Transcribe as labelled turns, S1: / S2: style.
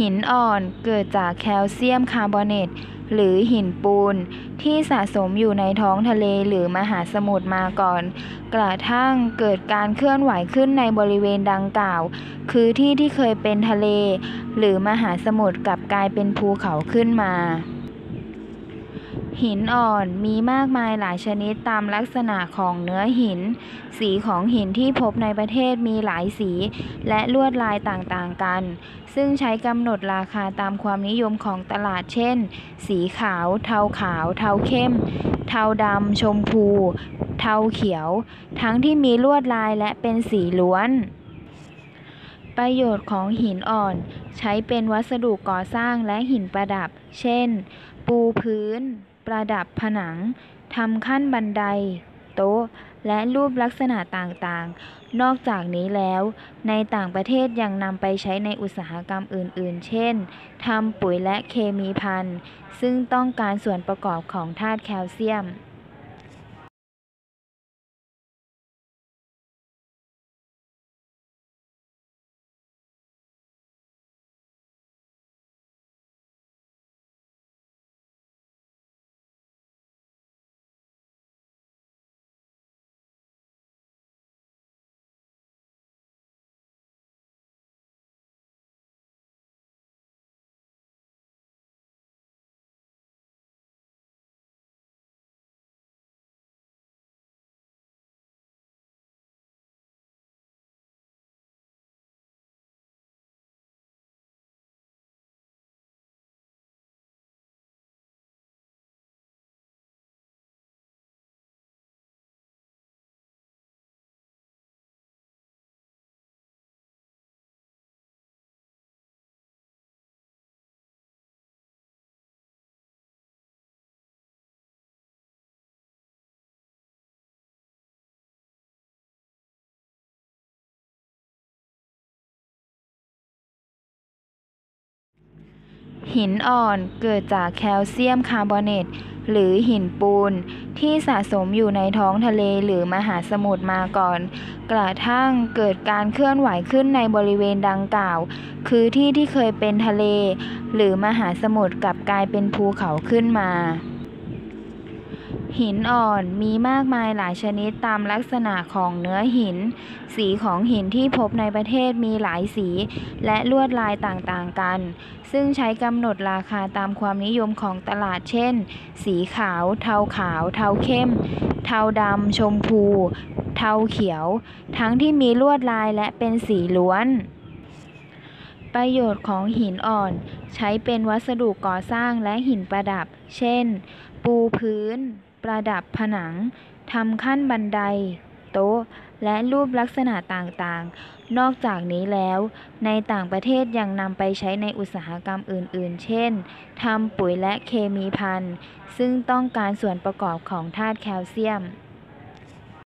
S1: หินอ่อนเกิดจากแคลเซียมคาร์บอเนตหรือหินปูน ที่สะสมอยู่ในท้องทะเลหรือมหาสมุทรมาก่อน กระทั่งเกิดการเคลื่อนไหวขึ้นในบริเวณดังกล่าว คือที่ที่เคยเป็นทะเล หรือมหาสมุทรกลับกลายเป็นภูเขาขึ้นมา หินอ่อนมีมากมายหลายชนิดตามลักษณะของเนื้อหิน สีของหินที่พบในประเทศมีหลายสี และลวดลายต่างๆกัน ซึ่งใช้กำหนดราคาตามความนิยมของตลาดเช่น สีขาว เทาขาว เทาเข้ม เทาดำ ชมพู เทาเขียว ทั้งที่มีลวดลายและเป็นสีล้วนประโยชน์ของหินอ่อน ใช้เป็นวัสดุก่อสร้างและหินประดับ เช่น ปูพื้น ประดับผนังทำขั้นบันได โต๊ะ และรูปลักษณะต่างๆ นอกจากนี้แล้ว ในต่างประเทศยังนำไปใช้ในอุตสาหกรรมอื่นๆ เช่นทำปุ๋ยและเคมีภัณฑ์ซึ่งต้องการส่วนประกอบของธาตุแคลเซียม หินอ่อนเกิดจากแคลเซียมคาร์บอเนตหรือหินปูน ที่สะสมอยู่ในท้องทะเลหรือมหาสมุทรมาก่อน กระทั่งเกิดการเคลื่อนไหวขึ้นในบริเวณดังกล่าว คือที่ที่เคยเป็นทะเล หรือมหาสมุทรกลับกลายเป็นภูเขาขึ้นมา หินอ่อนมีมากมายหลายชนิดตามลักษณะของเนื้อหิน สีของหินที่พบในประเทศมีหลายสี และลวดลายต่างๆกัน ซึ่งใช้กำหนดราคาตามความนิยมของตลาดเช่น สีขาว เทาขาว เทาเข้ม เทาดำ ชมพู เทาเขียว ทั้งที่มีลวดลายและเป็นสีล้วนประโยชน์ของหินอ่อน ใช้เป็นวัสดุก่อสร้างและหินประดับ เช่น ปูพื้น ประดับผนังทำขั้นบันได โต๊ะ และรูปลักษณะต่างๆ นอกจากนี้แล้ว ในต่างประเทศยังนำไปใช้ในอุตสาหกรรมอื่น ๆ เช่นทำปุ๋ยและเคมีภัณฑ์ซึ่งต้องการส่วนประกอบของธาตุแคลเซียม